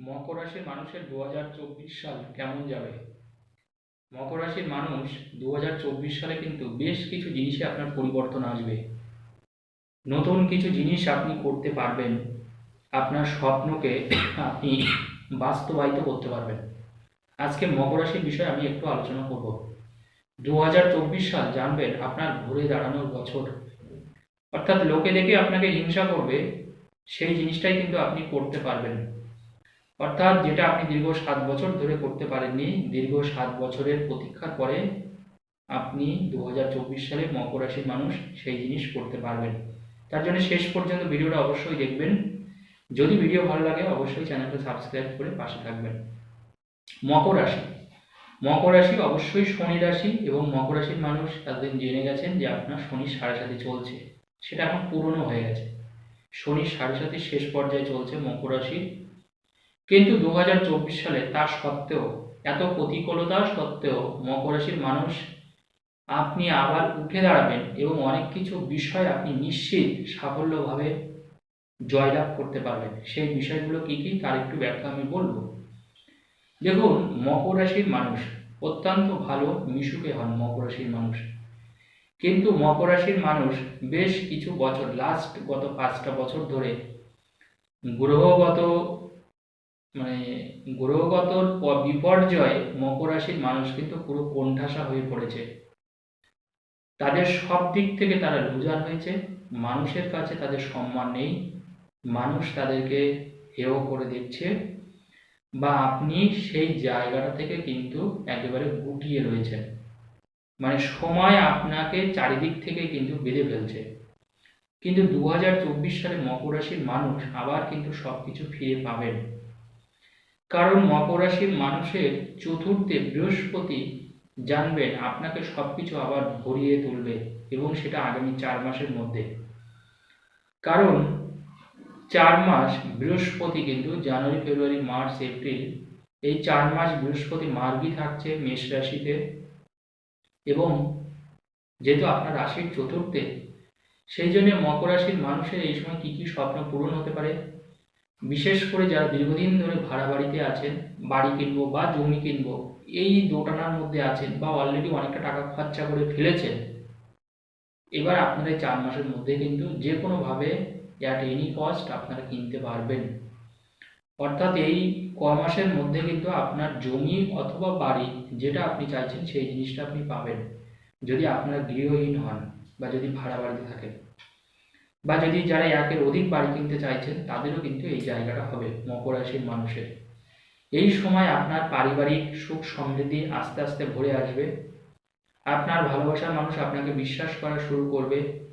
মকর রাশির মানুষের দু হাজার চব্বিশ সাল কেমন যাবে? মকর রাশির মানুষ দু হাজার চব্বিশ সালে কিন্তু বেশ কিছু জিনিসে আপনার পরিবর্তন আসবে। নতুন কিছু জিনিস আপনি করতে পারবেন। আপনার স্বপ্নকে আপনি বাস্তবায়িত করতে পারবেন। আজকে মকর রাশির বিষয়ে আমি একটু আলোচনা করব। দু হাজার চব্বিশ সাল জানবেন আপনার ঘুরে দাঁড়ানোর বছর। অর্থাৎ লোকে দেখে আপনাকে হিংসা করবে, সেই জিনিসটাই কিন্তু আপনি করতে পারবেন। অর্থাৎ যেটা আপনি দীর্ঘ সাত বছর ধরে করতে পারেননি, দীর্ঘ সাত বছরের প্রতীক্ষার পরে আপনি দু হাজার চব্বিশ সালে মকর রাশির মানুষ, সেই জিনিস করতে পারবেন। তার জন্য শেষ পর্যন্ত ভিডিওটা অবশ্যই দেখবেন। যদি ভিডিও ভালো লাগে, অবশ্যই চ্যানেলটা সাবস্ক্রাইব করে পাশে থাকবেন। মকর রাশি। মকর রাশি অবশ্যই শনি রাশি এবং মকর রাশির মানুষ তাদের জেনে গেছেন যে আপনার শনির সাড়ে সাথে চলছে। সেটা এখন পুরনো হয়ে গেছে। শনির সাড়ে সাথে শেষ পর্যায়ে চলছে মকর রাশি কিন্তু দু হাজার চব্বিশ সালে তা সত্ত্বেও, এত প্রতিকূলতা সত্ত্বেও মকর রাশির মানুষ আপনি আবার উঠে দাঁড়াবেন এবং অনেক কিছু বিষয় আপনি নিশ্চিত সাফল্যভাবে জয়লাভ করতে পারবেন। সেই বিষয়গুলো কি কি? তার একটু ব্যাখ্যা আমি বলব। দেখুন, মকর রাশির মানুষ অত্যন্ত ভালো, মিশুকে হন মকর রাশির মানুষ। কিন্তু মকর রাশির মানুষ বেশ কিছু বছর লাস্ট গত পাঁচটা বছর ধরে গ্রহগত মানে গ্রহগত বিপর্যয় মকর রাশির মানুষ কিন্তু পুরো কোণঠাসা হয়ে পড়েছে। তাদের সব দিক থেকে তারা লুজার হয়েছে, মানুষের কাছে তাদের সম্মান নেই, মানুষ তাদেরকে হেয় করে দেখছে বা আপনি সেই জায়গাটা থেকে কিন্তু একেবারে গুটিয়ে রয়েছেন। মানে সময় আপনাকে চারিদিক থেকে কিন্তু বেঁধে ফেলছে। কিন্তু দু হাজার চব্বিশ সালে মকর রাশির মানুষ আবার কিন্তু সবকিছু ফিরে পাবেন। কারণ মকর রাশির মানুষের চতুর্থে বৃহস্পতি জানবেন আপনাকে সবকিছু আবার ভরিয়ে তুলবে এবং সেটা আগামী চার মাসের মধ্যে। কারণ চার মাস বৃহস্পতি কিন্তু জানুয়ারি, ফেব্রুয়ারি, মার্চ, এপ্রিল এই চার মাস বৃহস্পতি মার্গী থাকছে মেষ রাশিতে এবং যেহেতু আপনার রাশির চতুর্থে, সেই জন্য মকর রাশির মানুষের এই সময় কি কি স্বপ্ন পূরণ হতে পারে? বিশেষ করে যারা দীর্ঘদিন ধরে ভাড়া বাড়িতে আছেন, বাড়ি কিনবো বা জমি কিনবো, এই দোটানার মধ্যে আছেন বা অলরেডি অনেকটা টাকা খরচা করে ফেলেছেন, এবার আপনাদের চার মাসের মধ্যে কিন্তু যে কোনোভাবে অ্যাট এনি কস্ট আপনারা কিনতে পারবেন। অর্থাৎ এই ক মাসের মধ্যে কিন্তু আপনার জমি অথবা বাড়ি যেটা আপনি চাইছেন সেই জিনিসটা আপনি পাবেন। যদি আপনারা গৃহহীন হন বা যদি ভাড়া বাড়িতে থাকেন। বা যদি যারা একের অধিক বাড়ি কিনতে চাইছেন, তাদেরও কিন্তু এই জায়গাটা হবে মকর রাশির মানুষের। এই সময় আপনার পারিবারিক সুখ সমৃদ্ধি আস্তে আস্তে ভরে আসবে। আপনার ভালোবাসার মানুষ আপনাকে বিশ্বাস করা শুরু করবে।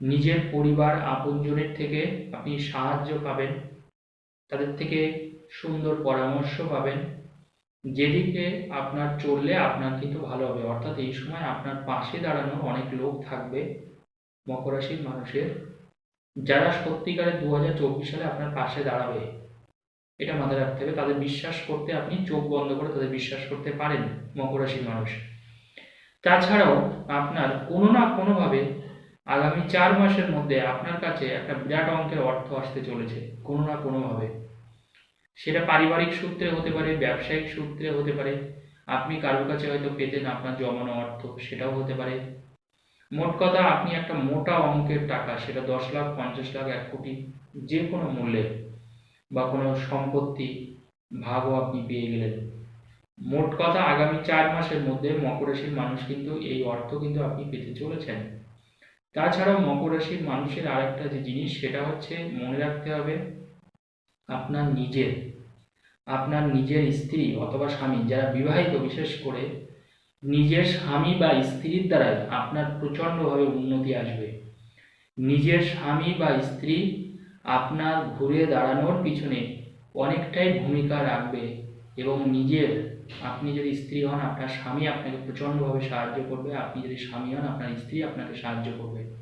নিজের পরিবার আপনজনের থেকে আপনি সাহায্য পাবেন। তাদের থেকে সুন্দর পরামর্শ পাবেন। যেদিকে আপনার চললে আপনার কিন্তু ভালো হবে। অর্থাৎ এই সময় আপনার পাশে দাঁড়ানো অনেক লোক থাকবে মকর রাশির মানুষের। যারা সত্যিকারে দুহাজার চব্বিশ সালে আপনার পাশে দাঁড়াবে, এটা মাথায় রাখতে হবে, তাদের বিশ্বাস করতে আপনি চোখ বন্ধ করে তাদের বিশ্বাস করতে পারেন মকর রাশির মানুষ। তাছাড়াও আপনার কোনো না কোনোভাবে আগামী চার মাসের মধ্যে আপনার কাছে একটা বিরাট অঙ্কের অর্থ আসতে চলেছে, কোনো না কোনোভাবে। সেটা পারিবারিক সূত্রে হতে পারে, ব্যবসায়িক সূত্রে হতে পারে, আপনি কারোর কাছে হয়তো পেতেন আপনার জমানো অর্থ, সেটাও হতে পারে। মোট কথা আপনি একটা মোটা অঙ্কের টাকা, সেটা দশ লাখ, পঞ্চাশ লাখ, এক কোটি যে কোনো মূল্যে বা কোনো সম্পত্তি ভাগও আপনি পেয়ে গেলেন। মোট কথা আগামী চার মাসের মধ্যে মকর রাশির মানুষ কিন্তু এই অর্থ কিন্তু আপনি পেতে চলেছেন। তাছাড়াও মকর রাশির মানুষের আরেকটা যে জিনিস, সেটা হচ্ছে মনে রাখতে হবে আপনার নিজের আপনার নিজের স্ত্রী অথবা স্বামী যারা বিবাহিত, বিশেষ করে নিজের স্বামী বা স্ত্রীর দ্বারাই আপনার প্রচণ্ডভাবে উন্নতি আসবে। নিজের স্বামী বা স্ত্রী আপনার ঘুরে দাঁড়ানোর পিছনে অনেকটাই ভূমিকা রাখবে এবং নিজের, আপনি যদি স্ত্রী হন, আপনার স্বামী আপনাকে প্রচণ্ডভাবে সাহায্য করবে। আপনি যদি স্বামী হন, আপনার স্ত্রী আপনাকে সাহায্য করবে।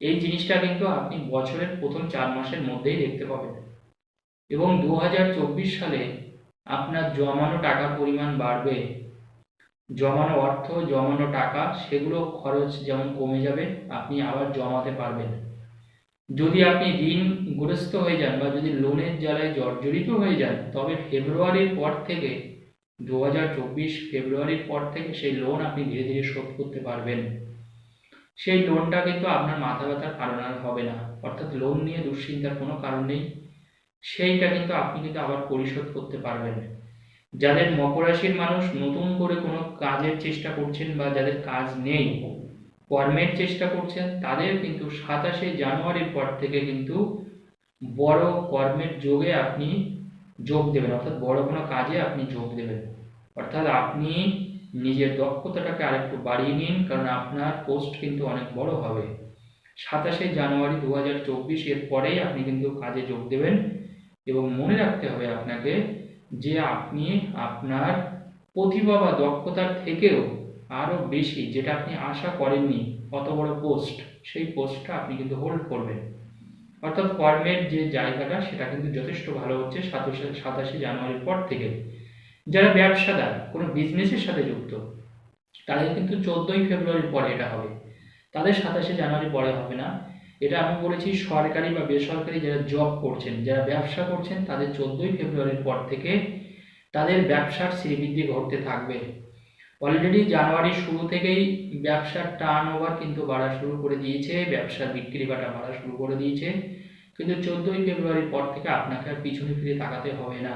এই জিনিসটা কিন্তু আপনি বছরের প্রথম চার মাসের মধ্যেই দেখতে পাবেন। এবং দু হাজার চব্বিশ সালে আপনার জমানো টাকার পরিমাণ বাড়বে। জমানো অর্থ, জমানো টাকা, সেগুলো খরচ যেমন কমে যাবে, আপনি আবার জমাতে পারবেন। যদি আপনি ঋণগ্রস্ত হয়ে যান বা যদি লোনের জ্বালায় জর্জরিত হয়ে যান, তবে ফেব্রুয়ারির পর থেকে, দু হাজার চব্বিশ ফেব্রুয়ারির পর থেকে সেই লোন আপনি ধীরে ধীরে শোধ করতে পারবেন। সেই লোনটা কিন্তু আপনার মাথা ব্যথার কারণ আর হবে না। অর্থাৎ লোন নিয়ে দুশ্চিন্তার কোনো কারণ নেই। সেইটা কিন্তু আপনি কিন্তু আবার পরিশোধ করতে পারবেন। যাদের মকর রাশির মানুষ নতুন করে কোনো কাজের চেষ্টা করছেন বা যাদের কাজ নেই, কর্মের চেষ্টা করছেন, তাদের কিন্তু সাতাশে জানুয়ারির পর থেকে কিন্তু বড় কর্মের যোগে আপনি যোগ দেবেন, অর্থাৎ বড় কোনো কাজে আপনি যোগ দেবেন। অর্থাৎ আপনি নিজের দক্ষতাটাকে আরেকটু বাড়িয়ে নিন, কারণ আপনার পোস্ট কিন্তু অনেক বড় হবে। সাতাশে জানুয়ারি দু হাজার চব্বিশ এর পরেই আপনি কিন্তু কাজে যোগ দেবেন এবং মনে রাখতে হবে আপনাকে যে আপনি আপনার প্রতিভা বা দক্ষতার থেকেও আরও বেশি, যেটা আপনি আশা করেননি অত বড় পোস্ট সেই পোস্টটা আপনি কিন্তু হোল্ড করবেন। অর্থাৎ কর্মের যে জায়গাটা, সেটা কিন্তু যথেষ্ট ভালো হচ্ছে সাতাশে সাতাশে জানুয়ারির পর থেকে। যারা ব্যবসাদার, কোনো বিজনেসের সাথে যুক্ত, তাদের কিন্তু চোদ্দোই ফেব্রুয়ারির পরে এটা হবে। তাদের সাতাশে জানুয়ারি পরে হবে না। এটা আমি বলেছি সরকারি বা বেসরকারি যারা জব করছেন, যারা ব্যবসা করছেন, তাদের চোদ্দোই ফেব্রুয়ারির পর থেকে তাদের ব্যবসার শ্রীবৃদ্ধি ঘটতে থাকবে। অলরেডি জানুয়ারি শুরু থেকেই ব্যবসার টার্ন ওভার কিন্তু বাড়া শুরু করে দিয়েছে, ব্যবসার বিক্রি বাটা বাড়া শুরু করে দিয়েছে। কিন্তু চোদ্দোই ফেব্রুয়ারির পর থেকে আপনাকে আর পিছনে ফিরে তাকাতে হবে না।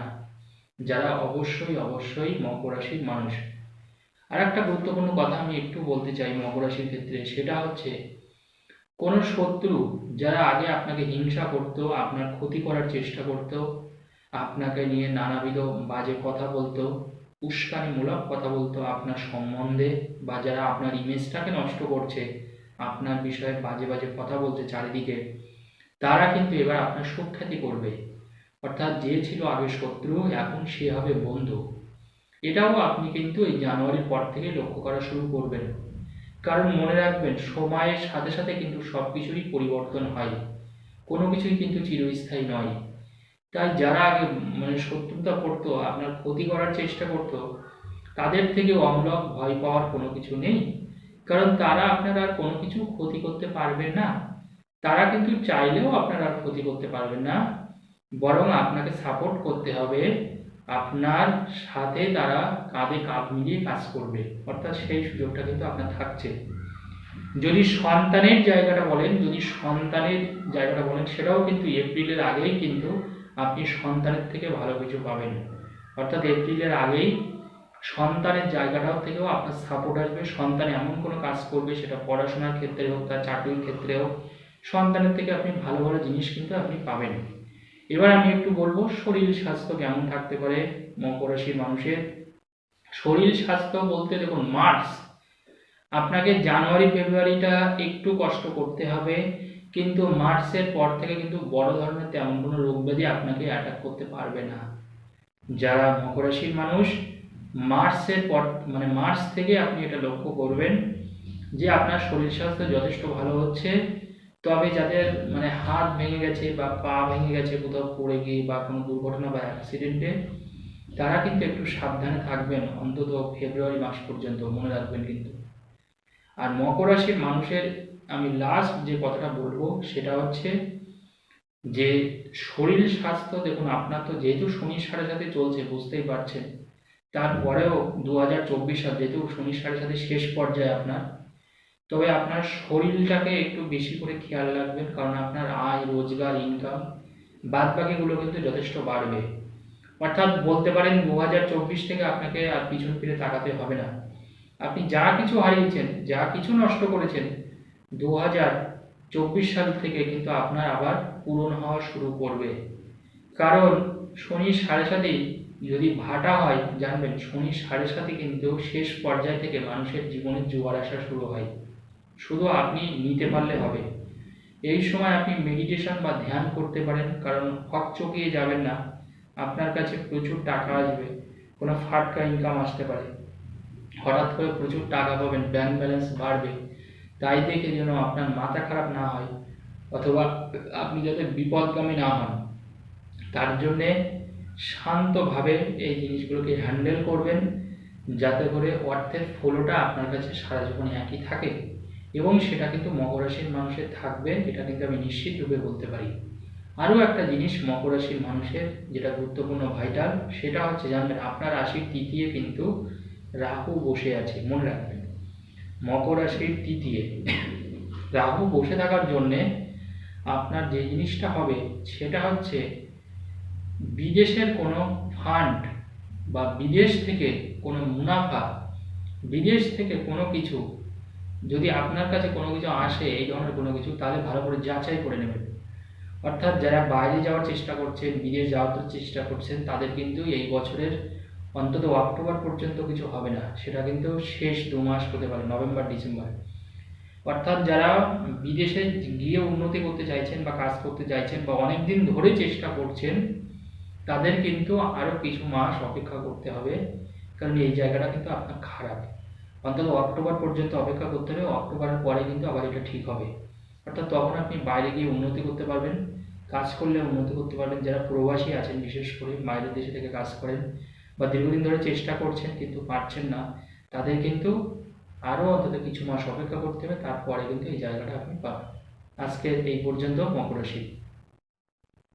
যারা অবশ্যই অবশ্যই মকর রাশির মানুষ। আর একটা গুরুত্বপূর্ণ কথা আমি একটু বলতে চাই মকর রাশির ক্ষেত্রে, সেটা হচ্ছে কোনো শত্রু যারা আগে আপনাকে হিংসা করত, আপনার ক্ষতি করার চেষ্টা করত, আপনাকে নিয়ে নানাবিধ বাজে কথা বলতো, উস্কানিমূলক কথা বলতো আপনার সম্বন্ধে বা যারা আপনার ইমেজটাকে নষ্ট করছে, আপনার বিষয়ে বাজে বাজে কথা বলছে চারিদিকে, তারা কিন্তু এবার আপনার সুখ্যাতি করবে। অর্থাৎ যে ছিল আগে শত্রু, এখন সে হবে বন্ধু। এটাও আপনি কিন্তু এই জানুয়ারির পর থেকে লক্ষ্য করা শুরু করবেন। কারণ মনে রাখবেন, সময়ের সাথে সাথে কিন্তু সব কিছুরই পরিবর্তন হয়। কোনো কিছুই কিন্তু চিরস্থায়ী নয়। তাই যারা আগে মানে শত্রুতা করতো, আপনার ক্ষতি করার চেষ্টা করতো, তাদের থেকে অমলক ভয় পাওয়ার কোনো কিছু নেই। কারণ তারা আপনার আর কোনো কিছু ক্ষতি করতে পারবেন না। তারা কিন্তু চাইলেও আপনার আর ক্ষতি করতে পারবেন না। বরং আপনাকে সাপোর্ট করতে হবে। আপনার সাথে তারা কাঁধে কাঁধ মিলিয়ে কাজ করবে। অর্থাৎ সেই সুযোগটা কিন্তু আপনার থাকছে। যদি সন্তানের জায়গাটা বলেন, যদি সন্তানের জায়গাটা বলেন, সেটাও কিন্তু এপ্রিলের আগেই কিন্তু আপনি সন্তানের থেকে ভালো কিছু পাবেন। অর্থাৎ এপ্রিলের আগেই সন্তানের জায়গাটাও থেকেও আপনার সাপোর্ট আসবে। সন্তান এমন কোনো কাজ করবে, সেটা পড়াশোনার ক্ষেত্রে হোক, তার চাকরির ক্ষেত্রে হোক, সন্তানের থেকে আপনি ভালো ভালো জিনিস কিন্তু আপনি পাবেন। এবার আমি একটু বলব, শরীর স্বাস্থ্য কেমন থাকতে পারে মকর রাশির মানুষের? শরীর স্বাস্থ্য বলতে দেখুন মার্চ আপনাকে জানুয়ারি ফেব্রুয়ারিটা একটু কষ্ট করতে হবে, কিন্তু মার্চের পর থেকে কিন্তু বড় ধরনের তেমন কোনো রোগ ব্যাধি আপনাকে অ্যাটাক করতে পারবে না। যারা মকর রাশির মানুষ মার্চের পর মানে মার্চ থেকে আপনি এটা লক্ষ্য করবেন যে আপনার শরীর স্বাস্থ্য যথেষ্ট ভালো হচ্ছে। তবে যাদের মানে হাত ভেঙে গেছে বা পা ভেঙে গেছে কোথাও পড়ে গিয়ে বা কোনো দুর্ঘটনা বা অ্যাক্সিডেন্টে তারা কিন্তু একটু সাবধানে থাকবেন। অন্তত ফেব্রুয়ারি মাস পর্যন্ত মনে রাখবেন কিন্তু। আর মকর রাশির মানুষের আমি লাস্ট যে কথাটা বলব, সেটা হচ্ছে যে শরীর স্বাস্থ্য, দেখুন আপনার তো যেহেতু শনির সাড়ে সাথে চলছে, বুঝতেই পারছেন। তারপরেও দু হাজার চব্বিশ সাল যেহেতু শনির সাড়ে সাথে শেষ পর্যায়ে আপনার তবে আপনার শরীরটাকে একটু বেশি করে খেয়াল রাখবেন, কারণ আপনার আয়, রোজগার ইনকাম বাদ বাকিগুলো কিন্তু যথেষ্ট বাড়বে। অর্থাৎ বলতে পারেন দু হাজার চব্বিশ থেকে আপনাকে আর পিছন ফিরে তাকাতে হবে না। আপনি যা কিছু হারিয়েছেন, যা কিছু নষ্ট করেছেন দু হাজার চব্বিশ সাল থেকে কিন্তু আপনার আবার পূরণ হওয়া শুরু করবে। কারণ শনি সাড়ে সাথেই যদি ভাটা হয়, জানবেন শনি সাড়ে সাথে কিন্তু শেষ পর্যায় থেকে মানুষের জীবনে জোয়ার আসা শুরু হয়। শুধু আপনি নিতে পারলে হবে। এই সময় আপনি মেডিটেশন বা ধ্যান করতে পারেন, কারণ হক চকিয়ে যাবেন না। আপনার কাছে প্রচুর টাকা আসবে, কোনো ফাটকা ইনকাম আসতে পারে। হঠাৎ করে প্রচুর টাকা পাবেন ব্যাংক ব্যালেন্স বাড়বে। তাই দেখে যেন আপনার মাথা খারাপ না হয়, অথবা আপনি যাতে বিপদগামী না হন। তার জন্যে শান্তভাবে এই জিনিসগুলোকে হ্যান্ডেল করবেন, যাতে করে অর্থের ফ্লোটা আপনার কাছে সারা জীবন একই থাকে। এবং সেটা কিন্তু মকর রাশির মানুষের থাকবে এটা কিন্তু আমি নিশ্চিত রূপে বলতে পারি। আরও একটা জিনিস, মকর রাশির মানুষের যেটা গুরুত্বপূর্ণ ভাইটাল সেটা হচ্ছে জানবেন আপনার রাশির তৃতীয় কিন্তু রাহু বসে আছে, মনে রাখবেন। মকর রাশির তৃতীয়, রাহু বসে থাকার জন্যে আপনার যে জিনিসটা হবে, সেটা হচ্ছে বিদেশের কোনো ফান্ড বা বিদেশ থেকে কোনো মুনাফা, বিদেশ থেকে কোনো কিছু যদি আপনার কাছে কোনো কিছু আসে, এই ধরনের কোনো কিছু, তাহলে ভালো করে যাচাই করে নেবেন। অর্থাৎ যারা বাইরে যাওয়ার চেষ্টা করছেন, বিদেশ যাওয়ার চেষ্টা করছেন, তাদের কিন্তু এই বছরের অন্তত অক্টোবর পর্যন্ত কিছু হবে না। সেটা কিন্তু শেষ দু মাস হতে পারে, নভেম্বর, ডিসেম্বর। অর্থাৎ যারা বিদেশে গিয়ে উন্নতি করতে চাইছেন বা কাজ করতে চাইছেন বা অনেক দিন ধরে চেষ্টা করছেন, তাদের কিন্তু আরও কিছু মাস অপেক্ষা করতে হবে। কারণ এই জায়গাটা কিন্তু আপনার খারাপ। অন্তত অক্টোবর পর্যন্ত অপেক্ষা করতে হবে। অক্টোবরের পরে কিন্তু আবার এটা ঠিক হবে। অর্থাৎ তখন আপনি বাইরে গিয়ে উন্নতি করতে পারবেন। কাজ করলে উন্নতি করতে পারবেন। যারা প্রবাসী আছেন, বিশেষ করে বাইরের দেশে থেকে কাজ করেন বা দীর্ঘদিন ধরে চেষ্টা করছেন কিন্তু পারছেন না, তাদের কিন্তু আরও অন্তত কিছু মাস অপেক্ষা করতে হবে। তারপরে কিন্তু এই জায়গাটা আপনি পাবেন। আজকে এই পর্যন্ত মকর